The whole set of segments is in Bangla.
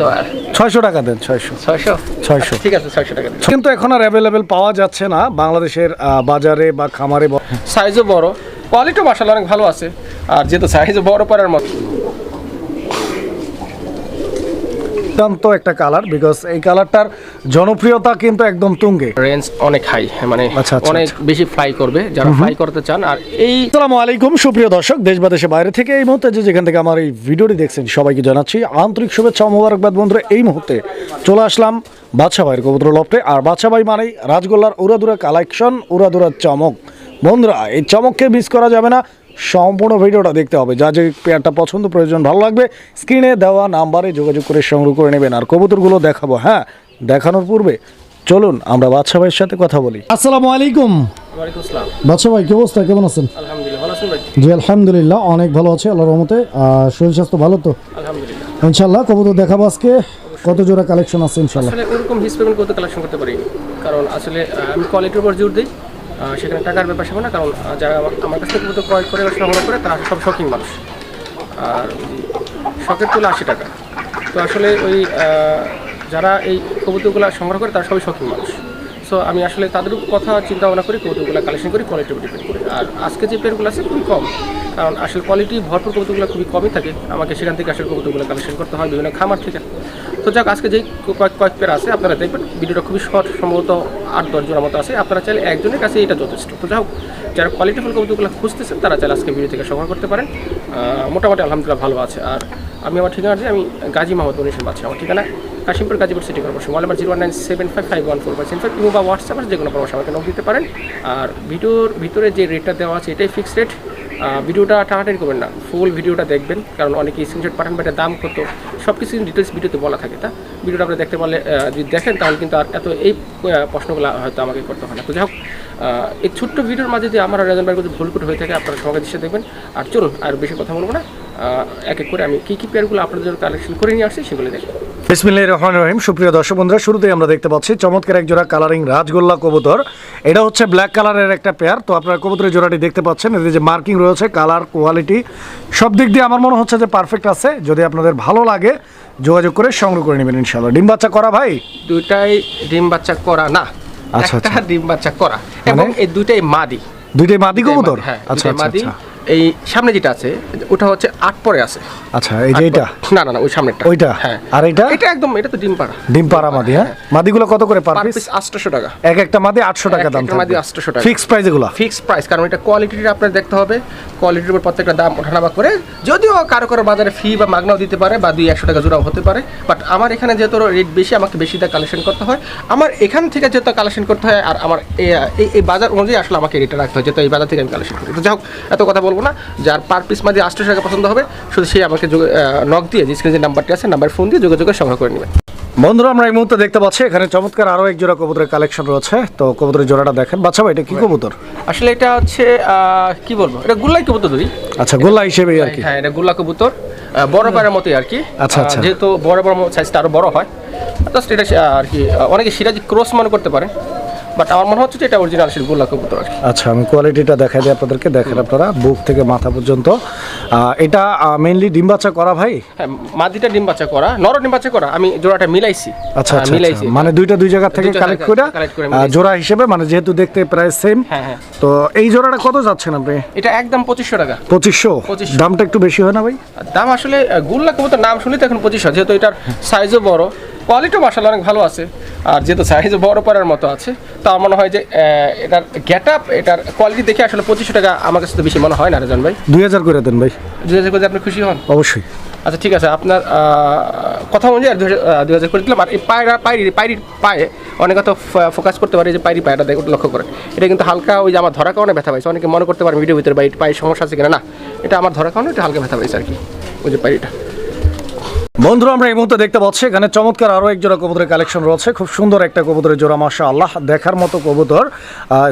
তো আর? ছয়শো টাকা দেন ছয়শো। ছয়শো? ছয়শো। ঠিক আছে ছয়শো টাকা দিন কিন্তু এখন আর অ্যাভেলেবেল পাওয়া যাচ্ছে না। বাংলাদেশের বাজারে বা খামারে সাইজও বড়। কোয়ালিটিও মাসাল্লাহ অনেক ভালো আছে। আর যেহেতু সাইজও বড় পড়ার মতো দুর্দান্ত একটা কালার বিকজ এই কালারটার জনপ্রিয়তা কিন্তু একদম তুঙ্গে। রেঞ্জ অনেক হাই মানে আচ্ছা, আচ্ছা, অনেক বেশি ফ্লাই করবে যারা ফ্লাই করতে চান আর এই আসসালামু আলাইকুম সুপ্রিয় দর্শক দেশ বা দেশের বাইরে থেকে এই মুহূর্তে যে যেখান থেকে আমার এই ভিডিওটি দেখছেন সবাইকে জানাচ্ছি আন্তরিক শুভেচ্ছা ও মোবারকবাদ। বন্ধুরা এই মুহূর্তে চলে আসলাম বাদশা ভাইয়ের কবুতর লফটে আর বাদশা ভাই মানেই রাজগোল্লার উড়াদুরা কালেকশন উড়াদুরা চমক। বন্ধুরা এই চমককে মিস করা যাবে না। সম্পূর্ণ ভিডিওটা দেখতে হবে। যা যে পেয়ারটা পছন্দ প্রয়োজন ভালো লাগবে স্ক্রিনে দেওয়া নাম্বারে যোগাযোগ করে সংগ্রহ করে নেবেন। আর কবুতরগুলো দেখাবো হ্যাঁ দেখানোর পূর্বে চলুন আমরা বাদশা ভাইয়ের সাথে কথা বলি। আসসালামু আলাইকুম। বাদশা ভাই কি অবস্থা? কেমন আছেন? আলহামদুলিল্লাহ ভালো আছেন ভাই? জি আলহামদুলিল্লাহ অনেক ভালো আছে আল্লাহর রহমতে। শরীর স্বাস্থ্য ভালো তো? ইনশাল্লাহ কবুতর দেখাবো আজকে। কত জোড়া কালেকশন আছে ইনশাল্লাহ আসলে ওরকম হিস পেমেন্ট করতে কালেকশন করতে পারি কারণ আসলে আমি কোয়ালিটির উপর জোর দিই। সেখানে টাকার ব্যাপার সেখানে না কারণ যারা আমার- কাছ থেকে মতো ক্রয় করে সংগ্রহ করে, তারা সব শখিং মানুষ। আর শখের তুলে আশি টাকা। তো আসলে ওই যারা এই কবুতরগুলো সংগ্রহ করে, তারা সবই শখিং মানুষ। সো আমি আসলে তাদের কথা চিন্তা ভাবনা করি, কবুতরগুলো কালেকশন করি কোয়ালিটির উপর ডিপেন্ড করি। আর আজকে যে পেয়ারগুলো আছে, খুবই কম। কারণ আসলে কোয়ালিটি ভরপুর কবুতরগুলো খুবই কমই থাকে। আমাকে সেখান থেকে আসলে কবুতরগুলো কালেকশন করতে হয় বিভিন্ন খামার থেকে। তো যাক, আজকে যেই কয়েক কয়েক পেয়ার আছে, আপনারা দেখবেন। ভিডিওটা খুবই শর্ট সম্ভবত আট, দশ জনের মতো আছে। আপনারা চাইলে একজনের কাছে এটা যথেষ্ট। তো যাই হোক, যারা কোয়ালিটিফুল কবিতাগুলো খুঁজতেছেন, তারা চাইলে আজকে ভিডিও থেকে সংগ্রহ করতে পারেন। মোটামুটি আলহামদুলিল্লাহ ভালো আছে। আর আমি আমার ঠিকানা দিই, আমি গাজী মাহমুদ উনিশন পাচ্ছি আমার ঠিকানা Kashimpur Gazipur city corporation mobile number zero nine seven five five one four five seven five বা হোয়াটসঅ্যাপে যে কোনো পরামর্শ আমাকে দিতে পারেন। আর ভিডিওর ভিতরে যে রেটটা দেওয়া আছে, এটাই ফিক্সড রেট ভিডিওটা টানাটানি করবেন না। ফুল ভিডিওটা দেখবেন, কারণ অনেকে স্ক্রিনশট পাঠান, বা দাম কত সব কিছু ডিটেলস ভিডিওতে বলা থাকে। তা ভিডিওটা আপনি দেখতে পারলে যদি দেখেন, তাহলে কিন্তু আর এত এই প্রশ্নগুলো হয়তো আমাকে করতে হয় না। তো যাই হোক এই ছোট্ট ভিডিওর মাঝে যদি আমার রেজন ভাইয়ের যদি ভুল করে হয়ে থাকে, আপনারা সবাই দৃশ্যে দেখবেন। আর চলুন, আর বেশি কথা বলব না। এক এক করে আমি কী কী পেয়ারগুলো আপনাদের জন্য কালেকশন করে নিয়ে আসছি, সেগুলো দেখবেন বিসমিল্লাহ রহমান রহিম। সুপ্রিয় দর্শক বন্ধুরা শুরুতেই আমরা দেখতে পাচ্ছি চমৎকার এক জোড়া কালারিং রাজগোল্লা কবুতর। এটা হচ্ছে ব্ল্যাক কালারের একটা পেয়ার তো আপনারা কবুতরের জোড়াটি দেখতে পাচ্ছেন। এদের যে মার্কিং রয়েছে কালার কোয়ালিটি সব দিক দিয়ে আমার মনে হচ্ছে যে পারফেক্ট আছে। যদি আপনাদের ভালো লাগে যোগাযোগ করে সংগ্রহ করে নেবেন ইনশাল্লাহ ডিম বাচ্চা করা ভাই? দুইটাই ডিম বাচ্চা করা না। আচ্ছা, আচ্ছা। ডিম বাচ্চা করা। এবং এই দুইটাই মাদি। দুইটাই মাদি কবুতর? হ্যাঁ আচ্ছা আচ্ছা আচ্ছা। এই সামনে যেটা আছে ওটা হচ্ছে আট পরে আছে। আচ্ছা এই যে এটা না না না ওই সামনেটা ওইটা? হ্যাঁ। আর এটা? এটা একদম এটা তো ডিম পাড়া। ডিম পাড়া মাদি হ্যাঁ? মাদিগুলো কত করে পার পিস পিস আটশোশো টাকা। এক একটা মাদি আটশো টাকা দাম মাদি 800 টাকা। ফিক্স প্রাইস এগুলো? ফিক্স প্রাইস কারণ এটা কোয়ালিটিটা আপনার দেখতে হবে। কোয়ালিটির উপর প্রত্যেকটা দাম ওঠানামা করে। যদিও কারও কারও বাজারে ফি বা মাগনাও দিতে পারে বা দুই একশো টাকা জোড়াও হতে পারে। বাট আমার এখানে যেহেতু রেট বেশি আমাকে বেশি দিয়ে কালেকশন করতে হয়। আমার এখান থেকে যেহেতু কালেকশন করতে হয় আর আমার এই- বাজার অনুযায়ী আসলে আমাকে রেটটা রাখতে হয় যেহেতু এই বাজার থেকে আমি কালেকশন করি। তো যাই হোক এত কথা বলব না। যার পার পিস মাঝে আটশো টাকা পছন্দ হবে শুধু সেই আমাকে নক দিয়ে যে স্ক্রিনে যে নাম্বারটি আছে নাম্বার ফোন দিয়ে যোগাযোগের সংগ্রহ করে নেবেন বন্ধুরা আমরা এই মুহূর্তে দেখতে পাচ্ছি এখানে চমৎকার আরও এক জোড়া কবুতরের কালেকশন রয়েছে। তো কবুতরের জোড়াটা দেখেন। বাচ্চা ভাই এটা কি কবুতর? আসলে এটা হচ্ছে কি বলব? এটা গুল্লাই কবুতর ধরি আচ্ছা গোল্লা হিসেবে আর কি। হ্যাঁ এটা গোল্লা কবুতর। বড় পাড়ার মতোই আর কি। আচ্ছা, আচ্ছা। যেহেতু বড় বড় সাইজটা আরও বড় হয়। জাস্ট এটা আর কি অনেকে সিরাজি ক্রস মনে করতে পারে। বাট আমার মনে হচ্ছে যে এটা অরিজিনাল সেই গোল্লা কবুতর আর কি। আচ্ছা আমি কোয়ালিটিটা দেখাই দিই আপনাদেরকে। দেখেন আপনারা বুক থেকে মাথা পর্যন্ত। এটা মেইনলি ডিম বাচ্চা করা ভাই? হ্যাঁ মাদিটা ডিম বাচ্চা করা নর ডিম বাচ্চা করা আমি জোড়াটা মিলাইছি। আচ্ছা আচ্ছা মিলাইছি আচ্ছা। মানে দুইটা দুই জায়গা থেকে কালেক্ট করে। জোড়া হিসেবে মানে যেহেতু দেখতে প্রায় সেম হ্যাঁ হ্যাঁ। তো এই জোড়াটা কত যাচ্ছেন আপনি? এটা একদম পঁচিশশো টাকা। পঁচিশশো? দামটা একটু বেশি হয় না ভাই? দাম আসলে গুল্লা কবুতর নাম শুনলে তো এখন পঁচিশশো যেহেতু এটার সাইজও বড়। কোয়ালিটিও মাসাল অনেক ভালো আছে। আর যেহেতু সাইজ বড় পড়ার মতো আছে তো আমার মনে হয় যে এটার গেট আপ এটার কোয়ালিটি দেখে আসলে পঁচিশশো টাকা আমার কাছে তো বেশি মনে হয় না রেজন ভাই। দুই হাজার করে দেন ভাই। দুই হাজার করে আপনি খুশি হন? অবশ্যই। আচ্ছা ঠিক আছে আপনার কথা অনুযায়ী দুই হাজার করে দিলাম। আর এই পায়রা পায়রি পায়রির পায়ে অনেক কথা ফোকাস করতে পারে যে পায়রি পায়রা দেখে ওটা লক্ষ্য করে এটা কিন্তু হালকা ওই যে আমার ধরা কারণে ব্যথা পাইছে। অনেকে মনে করতে পারে ভিডিও ভিতরে বা এই পায়ের সমস্যা আছে কিনা। না এটা আমার ধরা কারণে এটা হালকা ব্যথা পাইছে আর কি ওই যে পায়রিটা। বন্ধুরা আমরা এই মুহূর্তে দেখতে পাচ্ছি এখানে চমৎকার আরও এক জোড়া কবুতরের কালেকশন রয়েছে। খুব সুন্দর একটা কবুতরের জোড়া মাসা আল্লাহ দেখার মতো কবুতর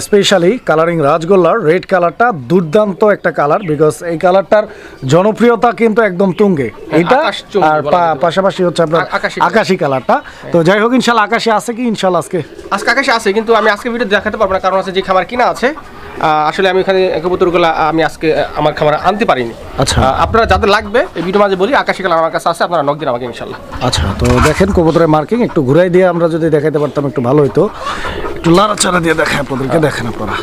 স্পেশালি কালারিং রাজগোল্লার রেড কালারটা দুর্দান্ত একটা কালার বিকজ এই কালারটার জনপ্রিয়তা কিন্তু একদম তুঙ্গে। এটা আর। পাশাপাশি হচ্ছে আপনার আকাশি কালার। আকাশি কালারটা তো যাই হোক ইনশাল্লাহ আকাশে আছে কি? ইনশাল্লাহ আজকে। আজকে আকাশে আছে কিন্তু আমি আজকে ভিডিও দেখাতে পারব না কারণ আছে যে খাবার কিনা আছে। আসলে আমি এখানে কবুতরগুলো আমি আজকে আমার খামারে আনতে পারিনি। আচ্ছা। আপনারা যাদের লাগবে এই ভিডিও মাঝে বলি আকাশি কালার আমার কাছে আছে আপনারা নক দিন আমাকে ইনশাল্লাহ। আচ্ছা তো দেখেন কবুতরের মার্কিং একটু ঘুরাই দিয়ে আমরা যদি দেখাতে পারতাম একটু ভালো হতো একটু লাড়াচাড়া দিয়ে দেখেন আপনাদেরকে দেখেন আপনারা।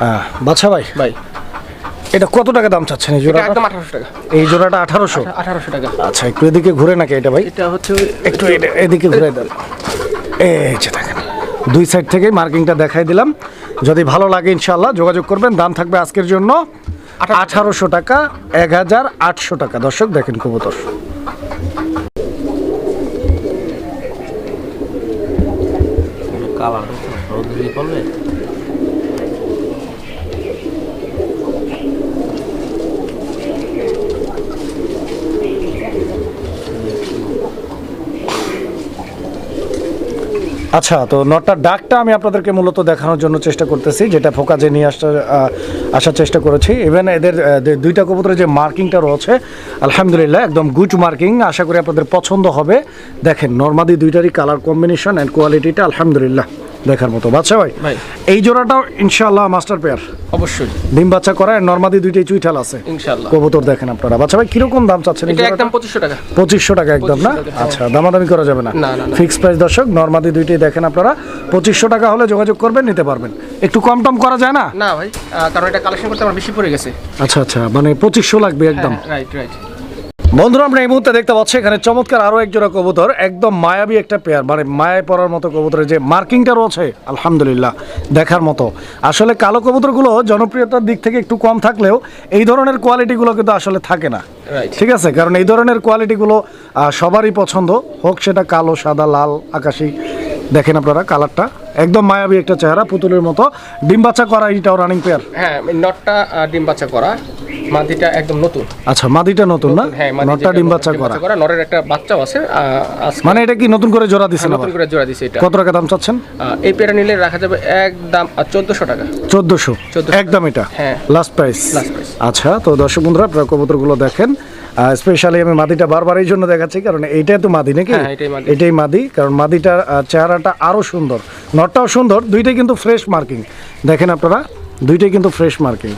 হ্যাঁ বাচ্চা ভাই ভাই। এটা কত টাকা দাম চাচ্ছেন এই এটা জোড়াটা একদম আঠারোশো টাকা। এই জোড়াটা আঠারোশো? আঠারোশো টাকা। আচ্ছা একটু এদিকে ঘুরে নাকি এটা ভাই? এটা হচ্ছে একটু এদিকে ঘুরে দেন। এই যে দেখেন দুই সাইড থেকে মার্কিংটা দেখাই দিলাম। যদি ভালো লাগে ইনশাল্লাহ যোগাযোগ করবেন। দাম থাকবে আজকের জন্য আঠারোশো টাকা এক হাজার আটশো টাকা। দর্শক, দেখেন কবুতর। কালার রোদ্রি করবে আচ্ছা তো নটটার ডাকটা আমি আপনাদেরকে মূলত দেখানোর জন্য চেষ্টা করতেছি, যেটা ফোকাজে নিয়ে আসার আসার চেষ্টা করেছি। ইভেন এদের দুইটা কবুতরের যে মার্কিংটা রয়েছে, আলহামদুলিল্লাহ, একদম গুড মার্কিং আশা করি আপনাদের পছন্দ হবে। দেখেন, নর্মাদি দুইটারই কালার কম্বিনেশন অ্যান্ড কোয়ালিটিটা আলহামদুলিল্লাহ। দেখার মতো। বাচ্চা ভাই। এই জোড়াটাও ইনশাআল্লাহ মাস্টার পেয়ার অবশ্যই। ডিম বাচ্চা করা নর্মাদি দুইটাই চুইঠাল আছে। ইনশাল্লাহ কবুতর দেখেন আপনারা। বাচ্চা ভাই কীরকম দাম চাচ্ছেন এটা একদম পঁচিশশো টাকা। পঁচিশশো টাকা একদম না? 2500 টাকা, হ্যাঁ। আচ্ছা দামাদামি করা যাবে না। না, না, না। ফিক্স প্রাইস দর্শক নর্মাদি দুইটাই দেখেন আপনারা। পঁচিশশো টাকা হলে যোগাযোগ করবেন নিতে পারবেন। একটু কম টম করা যায় না? না ভাই কারণ এটা কালেকশন করতে আমার বেশি পড়ে গেছে। আচ্ছা আচ্ছা মানে পঁচিশশো লাগবে একদম। রাইট রাইট বন্ধুরা আমরা এই মুহূর্তে দেখতে পাচ্ছি এখানে চমৎকার আরও একজোড়া কবুতর একদম মায়াবী একটা পেয়ার মানে মায়ায় পড়ার মতো কবুতরের যে মার্কিংটা রয়েছে আলহামদুলিল্লাহ দেখার মতো। আসলে কালো কবুতরগুলো জনপ্রিয়তার দিক থেকে একটু কম থাকলেও এই ধরনের কোয়ালিটিগুলো কিন্তু আসলে থাকে না। ঠিক আছে? কারণ এই ধরনের কোয়ালিটিগুলো সবারই পছন্দ হোক সেটা কালো সাদা লাল আকাশি দেখেন আপনারা কালারটা। একদম মায়াবী একটা চেহারা পুতুলের মতো। ডিম বাচ্চা করা এইটাও রানিং পেয়ার হ্যাঁ নটটা ডিম বাচ্চা করা। মাদিটা একদম নতুন। আচ্ছা মাদিটা নতুন না? হ্যাঁ নটটা যেটা ডিম বাচ্চা করা। নরের একটা বাচ্চাও আছে মানে এটা কি নতুন করে জোড়া দিছেন আবার? নতুন করে জোড়া দিছে এটা। কত টাকা দাম চাচ্ছেন? এই পেয়ারা নিলে রাখা যাবে একদম চোদ্দশো টাকা। চোদ্দশো? 1400 একদম এটা? হ্যাঁ। Last price Last price। আচ্ছা তো দর্শক বন্ধুরা আপনারা কবুতরগুলো দেখেন। স্পেশালি আমি মাদিটা বারবার এই জন্য দেখাচ্ছি কারণ এইটাই তো মাদি নাকি? হ্যাঁ, এটাই মাদি। কারণ মাদিটার চেহারাটা আরও সুন্দর। নটটাও সুন্দর দুইটাই কিন্তু ফ্রেশ মার্কিং দেখেন আপনারা দুইটাই কিন্তু ফ্রেশ মার্কিং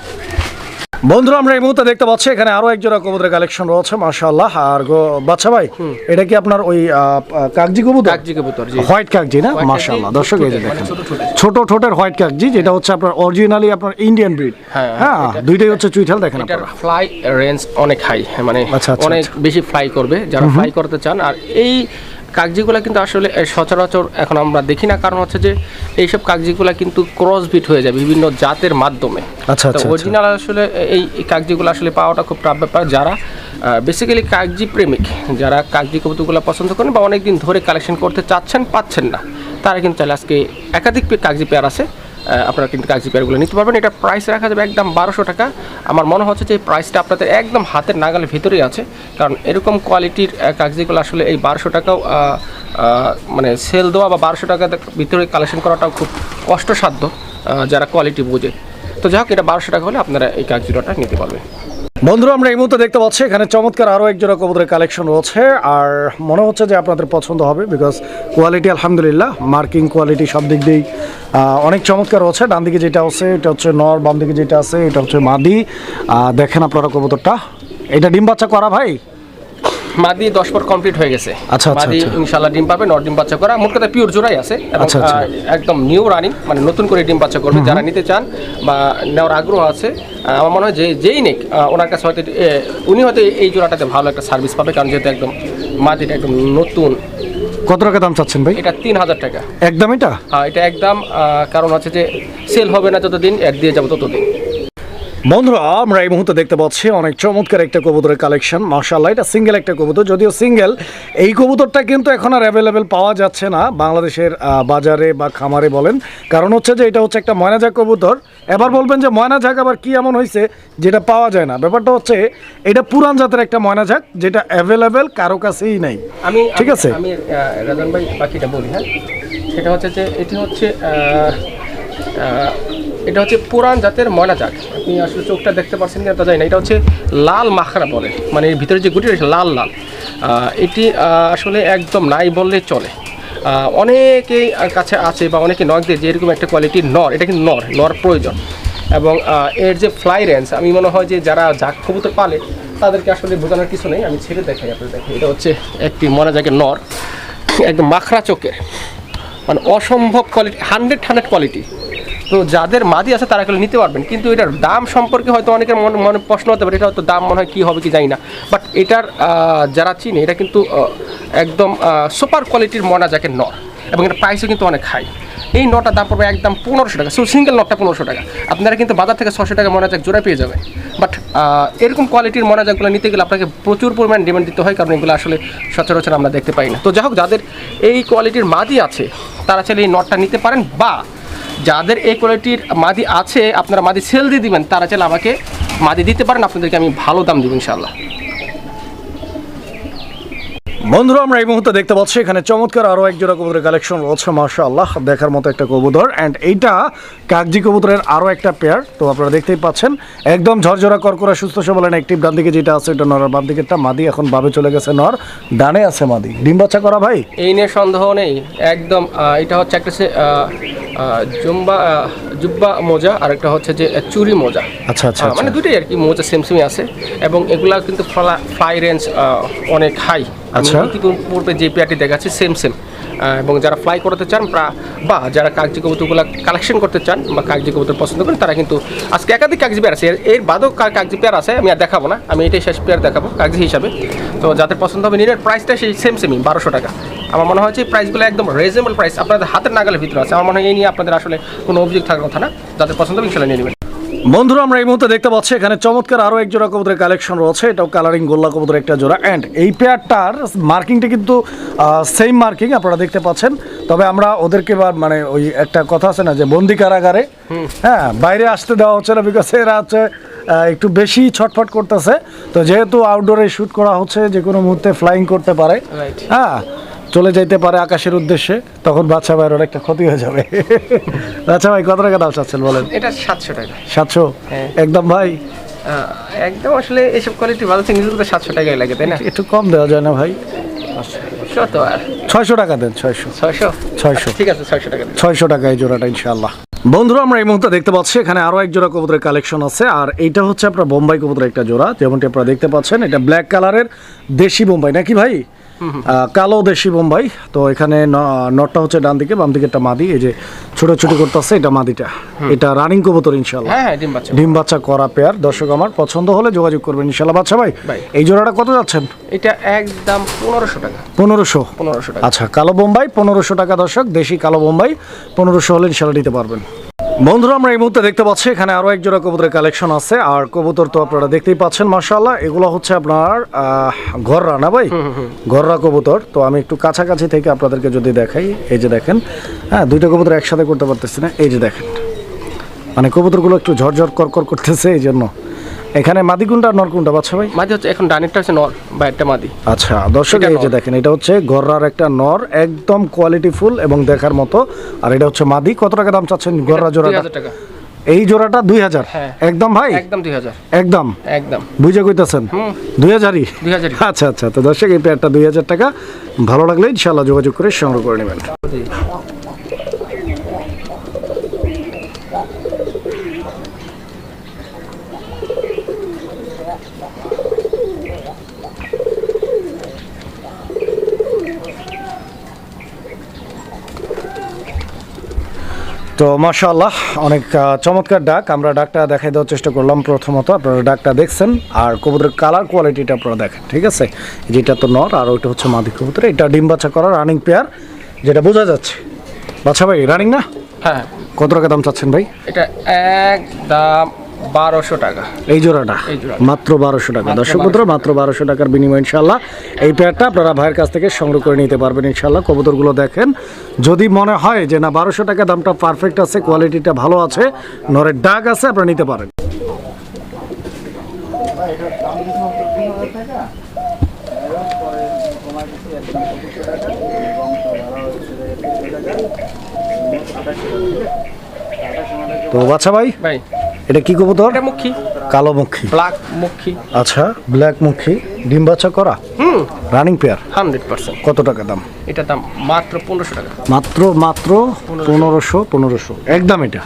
বন্ধুরা আমরা এই মুহূর্তে দেখতে পাচ্ছি এখানে আরও এক জোড়া কবুতরের কালেকশন রয়েছে মাশাআল্লাহ। আর গো বাচ্চা ভাই এটা কি আপনার ওই কাগজি কবুতর? কাগজি কবুতর জি। হোয়াইট কাগজি না? মাশাআল্লাহ দর্শক এই যে দেখেন। ছোট ঠোঁটের। হোয়াইট কাগজি যেটা হচ্ছে আপনার অরিজিনালি আপনার ইন্ডিয়ান ব্রিড হ্যাঁ, হ্যাঁ দুইটাই হচ্ছে চুইঠাল দেখেন আপনারা। ফ্লাই রেঞ্জ অনেক হাই মানে আচ্ছা, আচ্ছা, অনেক বেশি ফ্লাই করবে যারা ফ্লাই করতে চান। আর এই কাগজিগুলো কিন্তু আসলে সচরাচর এখন আমরা দেখি না। কারণ হচ্ছে যে এইসব কাগজিগুলো কিন্তু ক্রস বিট হয়ে যায় বিভিন্ন জাতের মাধ্যমে। আচ্ছা, আচ্ছা, অরিজিনাল আসলে এই কাগজিগুলো আসলে পাওয়াটা খুব টাফ ব্যাপার। যারা বেসিক্যালি কাগজি প্রেমিক যারা কাগজি কবিতাগুলো পছন্দ করেন বা অনেকদিন ধরে কালেকশন করতে চাচ্ছেন পাচ্ছেন না তারা কিন্তু চাইলে আজকে একাধিক পে- কাগজি পেয়ার আছে। আপনারা কিন্তু কাগজি পেয়ারগুলো নিতে পারবেন। এটা প্রাইস রাখা যাবে একদম বারোশো টাকা। আমার মনে হচ্ছে যে প্রাইসটা আপনাদের একদম হাতের নাগালের ভিতরেই আছে। কারণ এরকম কোয়ালিটির কাগজিগুলো আসলে এই বারোশো টাকাও মানে সেল দেওয়া বা বারোশো টাকা ভিতরে কালেকশন করাটাও খুব কষ্টসাধ্য যারা কোয়ালিটি বোঝে। তো যাই হোক, এটা বারোশো টাকা হলে আপনারা এই কাগজিটা নিতে পারবেন। বন্ধুরা, আমরা এই মুহূর্তে দেখতে পাচ্ছি, এখানে চমৎকার আরও এক জোড়া কবুতরের কালেকশন রয়েছে। আর মনে হচ্ছে যে আপনাদের পছন্দ হবে বিকজ কোয়ালিটি আলহামদুলিল্লাহ মার্কিং কোয়ালিটি সব দিক দিয়েই অনেক চমৎকার রয়েছে। ডান দিকে যেটা আছে, এটা হচ্ছে নর, বাম দিকে যেটা আছে, এটা হচ্ছে মাদি। দেখেন আপনারা কবুতরটা। এটা ডিম বাচ্চা করা ভাই? মাদি দশ পর কমপ্লিট হয়ে গেছে। আচ্ছা, আচ্ছা, মাদি আচ্ছা। ইনশাল্লাহ ডিম পাবে নর ডিম বাচ্চা করা। মোট কথা পিওর জোড়াই আছে এবং আচ্ছা। একদম নিউ রানিং মানে নতুন করে ডিম বাচ্চা করবে যারা নিতে চান বা নেওয়ার আগ্রহ আছে আমার মনে হয় যে যেই নেক ওনার কাছে হয়তো উনি হয়তো এই জোড়াটাতে ভালো একটা সার্ভিস পাবে কারণ যেহেতু একদম মাদিটা একদম নতুন। কত টাকা দাম চাচ্ছেন ভাই? এটা তিন হাজার টাকা। একদম এটা? হ্যাঁ এটা একদম কারণ হচ্ছে যে সেল হবে না যতদিন এক দিয়ে যাব ততদিন। বন্ধুরা আমরা এই মুহূর্তে দেখতে পাচ্ছি অনেক চমৎকার একটা কবুতরের কালেকশন। মার্শাল্লাহ এটা সিঙ্গেল একটা কবুতর যদিও সিঙ্গেল। এই কবুতরটা কিন্তু এখন আর অ্যাভেলেবেল পাওয়া যাচ্ছে না বাংলাদেশের বাজারে বা খামারে বলেন। কারণ হচ্ছে যে এটা হচ্ছে একটা ময়নাজাক কবুতর। এবার বলবেন যে ময়নাঝাক আবার কি এমন হয়েছে যেটা পাওয়া যায় না? ব্যাপারটা হচ্ছে এটা পুরান জাতের একটা ময়নাঝাক যেটা অ্যাভেলেবেল কারও কাছেই নাই। আমি ঠিক আছে? আমি রাজন ভাই বাকিটা বলি হ্যাঁ? সেটা হচ্ছে যে এটি হচ্ছে এটা হচ্ছে পুরান জাতের ময়না জাত। আপনি আসলে চোখটা দেখতে পাচ্ছেন কিনা তা জানি না। এটা হচ্ছে লাল মাখরা বলে। মানে এর ভিতরে যে গুটি রয়েছে, লাল লাল। এটি আসলে একদম নাই বললে চলে। অনেকেই কাছে আছে বা অনেকে নখ দিয়ে যে এরকম একটা কোয়ালিটির নর, এটা কিন্তু নর নর প্রয়োজন। এবং এর যে ফ্লাই রেঞ্জ আমি মনে হয় যে যারা জাক কবুতর পালে, তাদেরকে আসলে বোঝানোর কিছু নেই। আমি ছেড়ে দেখাই আপনাদের দেখেন এটা হচ্ছে একটি মনে যাকে নর। একদম মাখরা চোখের। মানে অসম্ভব কোয়ালিটি হান্ড্রেড হান্ড্রেড কোয়ালিটি তো যাদের মাদি আছে তারা এগুলো নিতে পারবেন। কিন্তু এটার দাম সম্পর্কে হয়তো অনেকের মনে মনে প্রশ্ন হতে পারে, এটা হয়তো দাম মনে হয় কী হবে কি জানি না। বাট এটার যারা চিনে, এটা কিন্তু একদম সুপার কোয়ালিটির মনা যাকে নর। এবং এটা প্রাইসও কিন্তু অনেক হাই এই নটার দাম পড়বে একদম পনেরোশো টাকা। শুধু সিঙ্গেল নটটা পনেরোশো টাকা। আপনারা কিন্তু বাজার থেকে ছশো টাকা মনাজাক জোড়া পেয়ে যাবেন। বাট এরকম কোয়ালিটির মনাজাকগুলো নিতে গেলে আপনাকে প্রচুর পরিমাণ ডিমান্ড দিতে হয়, কারণ এগুলো আসলে সচরাচর আমরা দেখতে পাই না। তো যাই হোক, যাদের এই কোয়ালিটির মাদি আছে, তারা চাইলে এই নটটা নিতে পারেন বা যাদের এই কোয়ালিটির মাদি আছে আপনারা মাদি সেল দিয়ে দিবেন তারা চাইলে আমাকে মাদি দিতে পারেন আপনাদেরকে আমি ভালো দাম দিব ইনশাল্লাহ বন্ধুরা আমরা এই মুহূর্তে দেখতে পাচ্ছি এখানে চমৎকার আরও এক জোড়া কবুতরের কালেকশন রয়েছে মাশাআল্লাহ দেখার মতো একটা কবুতর। অ্যান্ড এইটা কাকজি কবুতরের আরও একটা পেয়ার তো আপনারা দেখতেই পাচ্ছেন একদম ঝরঝরা করকরা সুস্থ সবল অ্যাক্টিভ ডান দিকে যেটা আছে এটা নর বাম দিকেরটা মাদি এখন বাবে চলে গেছে নর ডানে আছে মাদি। ডিম বাচ্চা করা ভাই? এই নিয়ে সন্দেহ নেই একদম এটা হচ্ছে একটা জুম্বা জুব্বা মোজা আর একটা হচ্ছে যে চুরি মোজা। আচ্ছা আচ্ছা আচ্ছা। মানে দুটোই আর কি মোজা সেম সেমই আছে। এবং এগুলা কিন্তু ফ্লাই রেঞ্জ অনেক হাই আচ্ছা। পূর্বে যে পেয়ারটি দেখাচ্ছি সেম সেম এবং যারা ফ্লাই করতে চান বা যারা কাগজি কবুতরগুলো কালেকশন করতে চান বা কাগজি কবুতর পছন্দ করেন তারা কিন্তু আজকে একাধিক কাগজি পেয়ার আছে। এর- বাদেও কাগজি পেয়ার আছে আমি আর দেখাবো না। আমি এটাই শেষ পেয়ার দেখাবো কাগজি হিসাবে। তো যাদের পছন্দ হবে নিনের প্রাইসটা সেই সেম সেমই বারোশো টাকা। আমার মনে হয় যে প্রাইসগুলো একদম রিজনেবল প্রাইস আপনাদের হাতের নাগালের ভিতরে আছে। আমার মনে হয় এই নিয়ে আপনাদের আসলে কোনো অভিযোগ থাকার কথা না। যাদের পছন্দ হবে ইনশাল্লাহ নিয়ে নেবেন। বন্ধুরা আমরা এই মুহূর্তে দেখতে পাচ্ছি এখানে চমৎকার আরও এক জোড়া কবুতরের কালেকশন রয়েছে। এটাও কালারিং গোল্লা কবুতরের একটা জোড়া। অ্যান্ড এই পেয়ারটার মার্কিংটা কিন্তু সেম মার্কিং আপনারা দেখতে পাচ্ছেন। তবে আমরা ওদেরকে বা- মানে ওই একটা কথা আছে না যে বন্দি কারাগারে হ্যাঁ বাইরে আসতে দেওয়া হচ্ছে না বিকজ এরা হচ্ছে একটু বেশি ছটফট করতেছে। তো যেহেতু আউটডোরে শ্যুট করা হচ্ছে যে কোনো মুহূর্তে ফ্লাইং করতে পারে। হ্যাঁ চলে যাইতে পারে আকাশের উদ্দেশ্যে তখন বাচ্চা ভাইয়ের অনেকটা ক্ষতি হয়ে যাবে। বাচ্চা ভাই কত টাকা দাম চাচ্ছেন বলেন? এটা সাতশো টাকা। সাতশো? হ্যাঁ। একদম ভাই? একদম আসলে এসব কোয়ালিটি ভালো থিংস তো সাতশো টাকাই লাগে তাই না? একটু কম দেওয়া যায় না ভাই। ছয়শো টাকা দেন ছয়শো। ছয়শো? ছয়শো। ঠিক আছে ছয়শো টাকা ছয়শো টাকা এই জোড়াটা ইনশাল্লাহ বন্ধুরা আমরা এই মুহূর্তে দেখতে পাচ্ছি এখানে আরও এক জোড়া কবুতরের কালেকশন আছে আর এইটা হচ্ছে আপনার বোম্বাই কবুতরের একটা জোড়া যেমনটি আপনারা দেখতে পাচ্ছেন এটা ব্ল্যাক কালারের দেশি বোম্বাই নাকি ভাই? কালো দেশি বোম্বাই। তো এখানে নটটা হচ্ছে ডান দিকে বাম দিকে একটা মাদি। এই যে ছোট ছোট করতেছে এটা মাদিটা। এটা রানিং কবুতর ইনশাল্লাহ হ্যাঁ হ্যাঁ ডিম বাচ্চা। ডিম বাচ্চা করা পেয়ার দর্শক আমার পছন্দ হলে যোগাযোগ করবেন ইনশাল্লাহ বাচ্চা ভাই ভাই। এই জোড়াটা কত যাচ্ছেন? এটা একদম পনেরোশো টাকা। পনেরোশো? পনেরোশো টাকা। আচ্ছা কালো বোম্বাই পনেরোশো টাকা দর্শক। দেশি কালো বোম্বাই পনেরোশো হলে ইনশাল্লাহ নিতে পারবেন। বন্ধুরা আমরা এই মুহূর্তে দেখতে পাচ্ছি এখানে আরও এক জোড়া কবুতরের কালেকশন আছে। আর কবুতর তো আপনারা দেখতেই পাচ্ছেন মার্শাল্লাহ এগুলো হচ্ছে আপনার ঘররা না ভাই? ঘররা কবুতর। তো আমি একটু কাছাকাছি থেকে আপনাদেরকে যদি দেখাই এই যে দেখেন হ্যাঁ দুইটা কবুতর একসাথে করতে পারতেছি না এই যে দেখেন। মানে কবুতরগুলো একটু ঝরঝর করকর করতেছে এই জন্য। এখানে মাদি কোনটা নর কোনটা? বাচ্চা ভাই? মাদি হচ্ছে এখন ডানেরটা হচ্ছে নর বা একটা মাদি। আচ্ছা দর্শক এই যে দেখেন এটা হচ্ছে গররার একটা নর একদম কোয়ালিটি ফুল এবং দেখার মতো। আর এটা হচ্ছে মাদি। কত টাকা দাম চাচ্ছেন গররা জোড়াটা? টাকা। এই জোড়াটা দুই হাজার? হ্যাঁ। একদম ভাই? একদম দুই হাজার। একদম? একদম। বুঝে কইতেছেন? হুম। দুই হাজারই? দুই হাজারই। আচ্ছা আচ্ছা। তো দর্শক এই পেয়ারটা দুই হাজার টাকা। ভালো লাগলে ইনশাল্লাহ যোগাযোগ করে সংগ্রহ করে নেবেন। তো মাশাআল্লাহ অনেক চমৎকার ডাক। আমরা ডাকটা দেখাই দেওয়ার চেষ্টা করলাম প্রথমত। আপনারা ডাকটা দেখছেন আর কবুতরের কালার কোয়ালিটিটা আপনারা দেখেন ঠিক আছে? যেটা তো নর আর ওইটা হচ্ছে মাদি কবুতর। এটা ডিম বাচ্চা করা রানিং পেয়ার যেটা বোঝা যাচ্ছে। বাচ্চা ভাই রানিং না? হ্যাঁ। কত টাকা দাম চাচ্ছেন ভাই? এটা একদম বারোশো টাকা। এই জোড়াটা? মাত্র বারোশো টাকা। দর্শক বন্ধুরা মাত্র বারোশো টাকার বিনিময় ইনশাল্লাহ এই পেয়ারটা আপনারা ভাইয়ের কাছ থেকে সংগ্রহ করে নিতে পারবেন ইনশাল্লাহ কবুতরগুলো দেখেন। যদি মনে হয় যে না বারোশো টাকা দামটা পারফেক্ট আছে কোয়ালিটিটা ভালো আছে নরের ডাক আছে আপনারা নিতে পারেন। তো বাচ্চা ভাই ভাই। এটা কি কবুতর? এটা মুখী। কালো মুখী। ব্ল্যাক মুখী। আচ্ছা ব্ল্যাক মুখী। ডিম বাচ্চা করা? হুম। Running pair hundred percent. কত টাকা দাম? এটা দাম মাত্র পনেরোশো টাকা। মাত্র মাত্র পনেরোশো পনেরোশো। একদম এটা।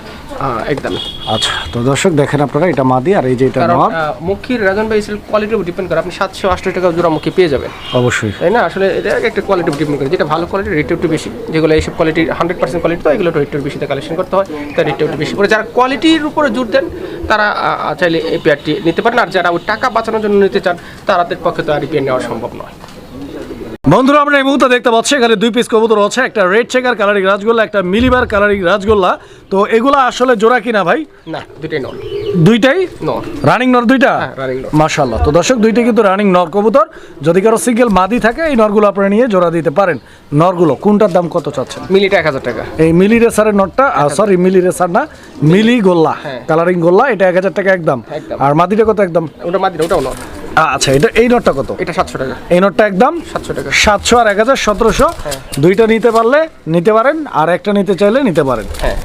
একদম। আচ্ছা তো দর্শক দেখেন আপনারা এটা মাদি আর এই যে এটা নর মুখির রাজন ভাই কোয়ালিটির উপর ডিপেন্ড করে। আপনি সাতশো আটশো টাকা জোড়া মুখি পেয়ে যাবেন। অবশ্যই। তাই না? আসলে এটা একটা কোয়ালিটি ডিপেন্ড করে। যেটা ভালো কোয়ালিটি রেট একটু বেশি। যেগুলো এইসব কোয়ালিটি হান্ড্রেড পার্সেন্ট কোয়ালিটি তো এগুলো রেট একটু বেশিতে কালেকশন করতে হয়। তার রেটটা একটু বেশি করে। যারা কোয়ালিটির উপরে জোর দেন তারা চাইলে এই পেয়ারটি নিতে পারেন। আর যারা ওই টাকা বাঁচানোর জন্য নিতে চান তাদের পক্ষে তো আর এই পেয়ার নেওয়া সম্ভব নয়। বন্ধুরা, আমরা এই মুহূর্তে দেখতে পাচ্ছি, এখানে দুই পিস কবুতর আছে, একটা রেড চেকার কালারিং রাজগোল্লা, একটা মিলিবার কালারিং রাজগোল্লা। তো এগুলা আসলে জোড়া কিনা ভাই? না, দুটোই নন দুইটাই? নর। রানিং নর দুইটা? হ্যাঁ, মাশাল্লাহ তো দর্শক দুইটা কিন্তু রানিং নর কবুতর। যদি কারও সিঙ্গেল মাদি থাকে এই নরগুলো আপনারা নিয়ে জোড়া দিতে পারেন। নরগুলো কোনটার দাম কত চাচ্ছেন? মিলিটা এক হাজার টাকা। এই মিলি রেসারের নটটা সরি মিলি রেসার না মিলি গোল্লা। হ্যাঁ। কালারিং গোল্লা এটা এক হাজার টাকা একদম। আর মাদিটা কত একদম? ওটা মাদিনা ওটাও নর। আচ্ছা এটা এই নটটা কত? এটা সাতশো টাকা। এই নটটা একদম? সাতশো টাকা। সাতশো আর এক হাজার সতেরোশো। দুইটা নিতে পারলে নিতে পারেন আর একটা নিতে চাইলে নিতে পারেন। হ্যাঁ।